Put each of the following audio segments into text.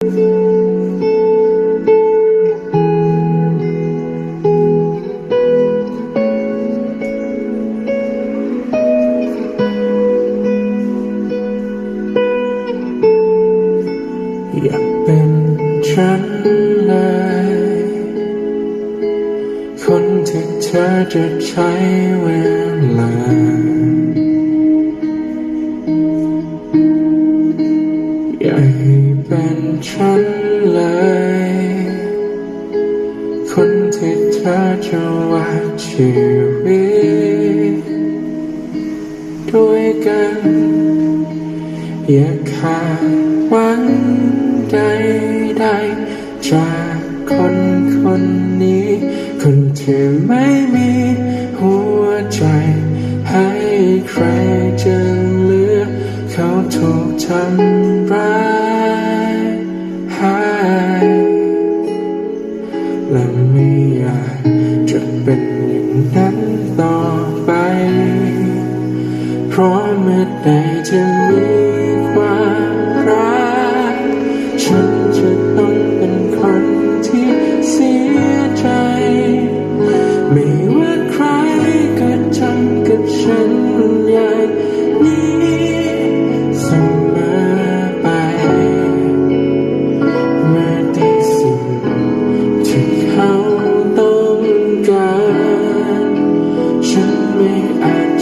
อยากเป็นฉันเลย คนที่เธอจะใช้เวลา อยากให้เป็น ฉันเลย คนที่เธอจะวาดชีวิตด้วยกัน อย่าขาดหวังใดๆจากคนคนนี้ คนที่ไม่มีหัวใจให้ใครจะเหลือ เขาถูกทำ จะเป็นอย่างนั้นต่อไป เพราะเมื่อใดจะมีความรักฉัน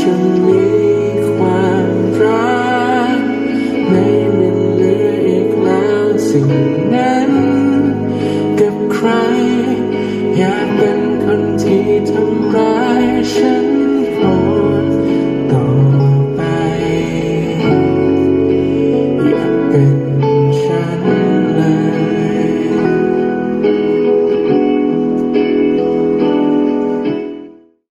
จะมีความรักไม่มีเหลืออีกแล้วสิ่งนั้นกับใคร อยากเป็นคนที่ทำร้ายฉัน